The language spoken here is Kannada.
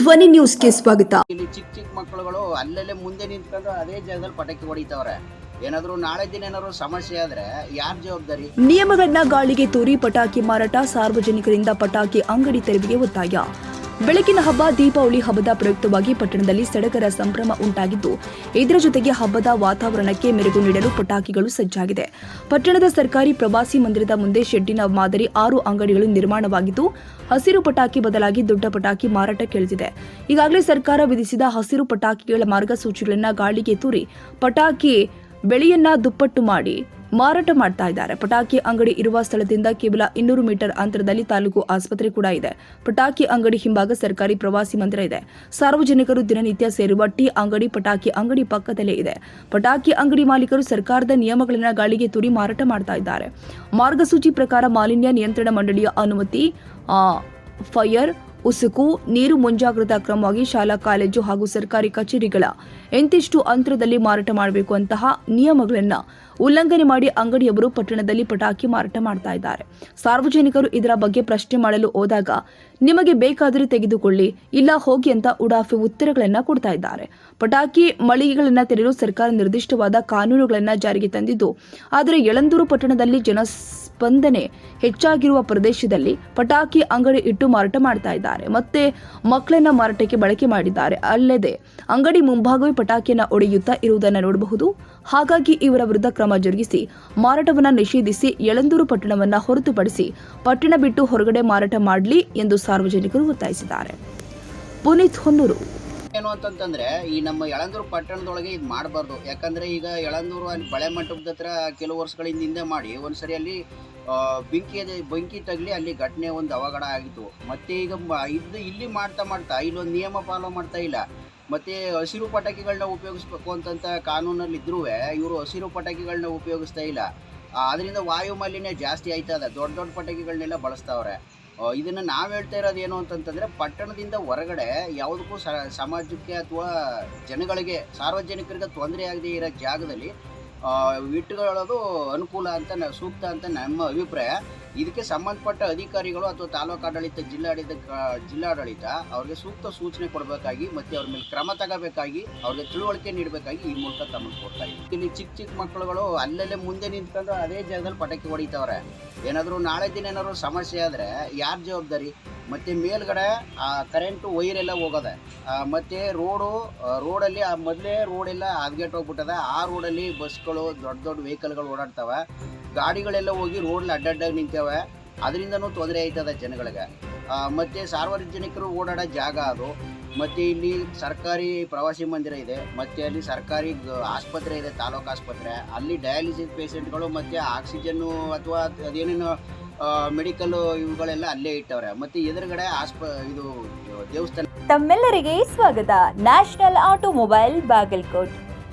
ಧ್ವನಿ ನ್ಯೂಸ್ಗೆ ಸ್ವಾಗತ. ಇಲ್ಲಿ ಚಿಕ್ಕ ಚಿಕ್ಕ ಮಕ್ಕಳುಗಳು ಅಲ್ಲಲ್ಲೇ ಮುಂದೆ ನಿಂತ್ಕೊಂಡು ಅದೇ ಜಾಗದಲ್ಲಿ ಪಟಾಕಿ ಹೊಡಿತಾವ್ರೆ. ಏನಾದ್ರು ನಾಳೆ ದಿನ ಏನಾದ್ರು ಸಮಸ್ಯೆ ಆದ್ರೆ ಯಾರ ಜವಾಬ್ದಾರಿ? ನಿಯಮಗಳನ್ನ ಗಾಳಿಗೆ ತೂರಿ ಪಟಾಕಿ ಮಾರಾಟ ಸಾರ್ವಜನಿಕರಿಂದ ಪಟಾಕಿ ಅಂಗಡಿ ತೆರವಿಗೆ ಒತ್ತಾಯ. ಬೆಳಕಿನ ಹಬ್ಬ, ದೀಪಾವಳಿ ಹಬ್ಬದ ಪ್ರಯುಕ್ತವಾಗಿ ಪಟ್ಟಣದಲ್ಲಿ ಸಡಗರ ಸಂಭ್ರಮ ಉಂಟಾಗಿದ್ದು, ಇದರ ಜೊತೆಗೆ ಹಬ್ಬದ ವಾತಾವರಣಕ್ಕೆ ಮೆರುಗು ನೀಡಲು ಪಟಾಕಿಗಳು ಸಜ್ಜಾಗಿದೆ. ಪಟ್ಟಣದ ಸರ್ಕಾರಿ ಪ್ರವಾಸಿ ಮಂದಿರದ ಮುಂದೆ ಶೆಡ್ಡಿನ ಮಾದರಿ ಆರು ಅಂಗಡಿಗಳು ನಿರ್ಮಾಣವಾಗಿದ್ದು, ಹಸಿರು ಪಟಾಕಿ ಬದಲಾಗಿ ದೊಡ್ಡ ಪಟಾಕಿ ಮಾರಾಟಕ್ಕೆ ಇಳಿದಿದೆ ಈಗಾಗಲೇ ಸರ್ಕಾರ ವಿಧಿಸಿದ ಹಸಿರು ಪಟಾಕಿಗಳ ಮಾರ್ಗಸೂಚಿಗಳನ್ನು ಗಾಳಿಗೆ ತೂರಿ, ಪಟಾಕಿ ಬೆಳೆಯನ್ನ ದುಪ್ಪಟ್ಟು ಮಾಡಿ ಮಾರಾಟ ಮಾಡ್ತಾ ಇದ್ದಾರೆ. ಪಟಾಕಿ ಅಂಗಡಿ ಇರುವ ಸ್ಥಳದಿಂದ ಕೇವಲ ಇನ್ನೂರು ಮೀಟರ್ ಅಂತರದಲ್ಲಿ ತಾಲೂಕು ಆಸ್ಪತ್ರೆ ಕೂಡ ಇದೆ. ಪಟಾಕಿ ಅಂಗಡಿ ಹಿಂಭಾಗ ಸರ್ಕಾರಿ ಪ್ರವಾಸಿ ಮಂದಿರ ಇದೆ. ಸಾರ್ವಜನಿಕರು ದಿನನಿತ್ಯ ಸೇರುವ ಟೀ ಅಂಗಡಿ, ಪಟಾಕಿ ಅಂಗಡಿ ಪಕ್ಕದಲ್ಲೇ ಇದೆ. ಪಟಾಕಿ ಅಂಗಡಿ ಮಾಲೀಕರು ಸರ್ಕಾರದ ನಿಯಮಗಳನ್ನ ಗಾಳಿಗೆ ತುರಿ ಮಾರಾಟ ಮಾಡ್ತಾ ಇದ್ದಾರೆ. ಮಾರ್ಗಸೂಚಿ ಪ್ರಕಾರ ಮಾಲಿನ್ಯ ನಿಯಂತ್ರಣ ಮಂಡಳಿಯ ಅನುಮತಿ ಫೈರ್, ಉಸುಕು, ನೀರು ಮುಂಜಾಗ್ರತಾ ಕ್ರಮವಾಗಿ ಶಾಲಾ, ಕಾಲೇಜು ಹಾಗೂ ಸರ್ಕಾರಿ ಕಚೇರಿಗಳ ಎಂತಿಷ್ಟು ಅಂತರದಲ್ಲಿ ಮಾರಾಟ ಮಾಡಬೇಕು ಅಂತಹ ನಿಯಮಗಳನ್ನು ಉಲ್ಲಂಘನೆ ಮಾಡಿ ಅಂಗಡಿಯವರು ಪಟ್ಟಣದಲ್ಲಿ ಪಟಾಕಿ ಮಾರಾಟ ಮಾಡ್ತಾ ಇದ್ದಾರೆ. ಸಾರ್ವಜನಿಕರು ಇದರ ಬಗ್ಗೆ ಪ್ರಶ್ನೆ ಮಾಡಲು ಹೋದಾಗ, ನಿಮಗೆ ಬೇಕಾದರೆ ತೆಗೆದುಕೊಳ್ಳಿ, ಇಲ್ಲ ಹೋಗಿ ಅಂತ ಉಡಾಫೆ ಉತ್ತರಗಳನ್ನ ಕೊಡ್ತಾ ಇದ್ದಾರೆ. ಪಟಾಕಿ ಮಳಿಗೆಗಳನ್ನ ತೆರೆಯಲು ಸರ್ಕಾರ ನಿರ್ದಿಷ್ಟವಾದ ಕಾನೂನುಗಳನ್ನ ಜಾರಿಗೆ ತಂದಿದ್ದು, ಆದರೆ ಯಳಂದೂರು ಪಟ್ಟಣದಲ್ಲಿ ಜನಸ್ಪಂದನೆ ಹೆಚ್ಚಾಗಿರುವ ಪ್ರದೇಶದಲ್ಲಿ ಪಟಾಕಿ ಅಂಗಡಿ ಇಟ್ಟು ಮಾರಾಟ ಮಾಡ್ತಾ ಇದ್ದಾರೆ. ಮತ್ತೆ ಮಕ್ಕಳನ್ನ ಮಾರಾಟಕ್ಕೆ ಬಳಕೆ ಮಾಡಿದ್ದಾರೆ. ಅಲ್ಲದೆ, ಅಂಗಡಿ ಮುಂಭಾಗವೇ ಪಟಾಕಿಯನ್ನ ಒಡೆಯುತ್ತಾ ಇರುವುದನ್ನು ನೋಡಬಹುದು. ಹಾಗಾಗಿ ಇವರ ವಿರುದ್ಧ ಕ್ರಮ ಜರುಗಿಸಿ ಮಾರಾಟವನ್ನು ನಿಷೇಧಿಸಿ ಯಳಂದೂರು ಪಟ್ಟಣವನ್ನು ಹೊರತುಪಡಿಸಿ ಪಟ್ಟಣ ಬಿಟ್ಟು ಹೊರಗಡೆ ಮಾರಾಟ ಮಾಡಲಿ ಎಂದು ಸಾರ್ವಜನಿಕರು ಒತ್ತಾಯಿಸಿದ್ದಾರೆ. ಪುನೀತ್ ಹೊನ್ನೂರು. ಏನು ಅಂತಂತಂದ್ರೆ, ಈ ನಮ್ಮ ಯಳಂದೂರು ಪಟ್ಟಣದೊಳಗೆ ಇದು ಮಾಡಬಾರ್ದು. ಯಾಕಂದ್ರೆ ಈಗ ಯಳಂದೂರು ಅಲ್ಲಿ ಬಳೆ ಮಂಟಪದ ಹತ್ರ ಕೆಲವು ವರ್ಷಗಳಿಂದ ಹಿಂದೆ ಮಾಡಿ, ಒಂದ್ಸರಿ ಅಲ್ಲಿ ಬೆಂಕಿ ಬೆಂಕಿ ತಗಲಿ ಅಲ್ಲಿ ಘಟನೆ ಒಂದು ಅವಘಡ ಆಗಿತ್ತು. ಮತ್ತೆ ಈಗ ಇದು ಇಲ್ಲಿ ಮಾಡ್ತಾ ಮಾಡ್ತಾ, ಇಲ್ಲೊಂದು ನಿಯಮ ಫಾಲೋ ಮಾಡ್ತಾ ಇಲ್ಲ. ಮತ್ತೆ ಹಸಿರು ಪಟಾಕಿಗಳನ್ನ ಉಪಯೋಗಿಸ್ಬೇಕು ಅಂತಂತ ಕಾನೂನಲ್ಲಿ ಇದ್ರೂ ಇವರು ಹಸಿರು ಪಟಾಕಿಗಳನ್ನ ಉಪಯೋಗಿಸ್ತಾ ಇಲ್ಲ. ಅದರಿಂದ ವಾಯು ಮಾಲಿನ್ಯ ಜಾಸ್ತಿ ಆಯ್ತದ ದೊಡ್ಡ ದೊಡ್ಡ ಪಟಾಕಿಗಳನ್ನೆಲ್ಲ ಬಳಸ್ತಾವ್ರೆ. ಇದನ್ನ ನಾವು ಹೇಳ್ತಾ ಇರೋದು ಏನು ಅಂತಂತಂದ್ರೆ ಪಟ್ಟಣದಿಂದ ಹೊರಗಡೆ ಯಾವುದಕ್ಕೂ ಸಮಾಜಕ್ಕೆ ಅಥವಾ ಜನಗಳಿಗೆ, ಸಾರ್ವಜನಿಕರಿಗೆ ತೊಂದರೆ ಆಗದೆ ಇರೋ ಜಾಗದಲ್ಲಿ ಇಟ್ಟುಕೊಳ್ಳೋದು ಅನುಕೂಲ ಅಂತ ಸೂಕ್ತ ಅಂತ ನಮ್ಮ ಅಭಿಪ್ರಾಯ. ಇದಕ್ಕೆ ಸಂಬಂಧಪಟ್ಟ ಅಧಿಕಾರಿಗಳು ಅಥವಾ ತಾಲೂಕು ಆಡಳಿತ ಜಿಲ್ಲಾಡಳಿತ ಜಿಲ್ಲಾಡಳಿತ ಅವ್ರಿಗೆ ಸೂಕ್ತ ಸೂಚನೆ ಕೊಡಬೇಕಾಗಿ ಮತ್ತೆ ಅವ್ರ ಮೇಲೆ ಕ್ರಮ ತಗೋಬೇಕಾಗಿ ಅವ್ರಿಗೆ ತಿಳುವಳಿಕೆ ನೀಡಬೇಕಾಗಿ ಈ ಮೂಲಕ ತಮ್ಮನ್ನು ಕೊಡ್ತಾ ಇದ್ದೀವಿ ಇಲ್ಲಿ ಚಿಕ್ಕ ಚಿಕ್ಕ ಮಕ್ಕಳುಗಳು ಅಲ್ಲಲ್ಲೇ ಮುಂದೆ ನಿಂತ್ಕೊಂಡು ಅದೇ ಜಾಗದಲ್ಲಿ ಪಟಾಕಿ ಹೊಡಿತಾವ್ರೆ. ಏನಾದರೂ ನಾಳೆ ದಿನ ಏನಾದ್ರು ಸಮಸ್ಯೆ ಆದರೆ ಯಾರ ಜವಾಬ್ದಾರಿ? ಮತ್ತೆ ಮೇಲ್ಗಡೆ, ಆ ಕರೆಂಟು ವೈರ್ ಎಲ್ಲ ಹೋಗದೆ. ಮತ್ತೆ ರೋಡು ರೋಡಲ್ಲಿ ಆ ಮೊದಲೇ ರೋಡ್ ಎಲ್ಲ ಹದ್ಗೆಟ್ ಹೋಗ್ಬಿಟ್ಟದ. ಆ ರೋಡಲ್ಲಿ ಬಸ್ಗಳು ದೊಡ್ಡ ದೊಡ್ಡ ವೆಹಿಕಲ್ಗಳು ಓಡಾಡ್ತವೆ. ಗಾಡಿಗಳೆಲ್ಲ ಹೋಗಿ ರೋಡ್ಲಿ ಅಡ್ಡಡ್ಡಾಗಿ ನಿಂತವೆ ಅದರಿಂದನೂ ತೊಂದರೆ ಆಯ್ತದ ಜನಗಳಿಗೆ. ಮತ್ತು ಸಾರ್ವಜನಿಕರು ಓಡಾಡೋ ಜಾಗ ಅದು. ಮತ್ತೆ ಇಲ್ಲಿ ಸರ್ಕಾರಿ ಪ್ರವಾಸಿ ಮಂದಿರ ಇದೆ. ಮತ್ತೆ ಅಲ್ಲಿ ಸರ್ಕಾರಿ ಆಸ್ಪತ್ರೆ ಇದೆ, ತಾಲೂಕು ಆಸ್ಪತ್ರೆ. ಅಲ್ಲಿ ಡಯಾಲಿಸಿಸ್ ಪೇಷಂಟ್ಗಳು ಮತ್ತೆ ಆಕ್ಸಿಜನ್ನು ಅಥವಾ ಅದೇನೇನು ಮೆಡಿಕಲ್ ಇವುಗಳೆಲ್ಲ ಅಲ್ಲೇ ಇಟ್ಟವ್ರೆ. ಮತ್ತೆ ಎದುರುಗಡೆ ಆಸ್ಪ, ಇದು ದೇವಸ್ಥಾನ. ತಮ್ಮೆಲ್ಲರಿಗೆ ಸ್ವಾಗತ. National automobile Bagalkot.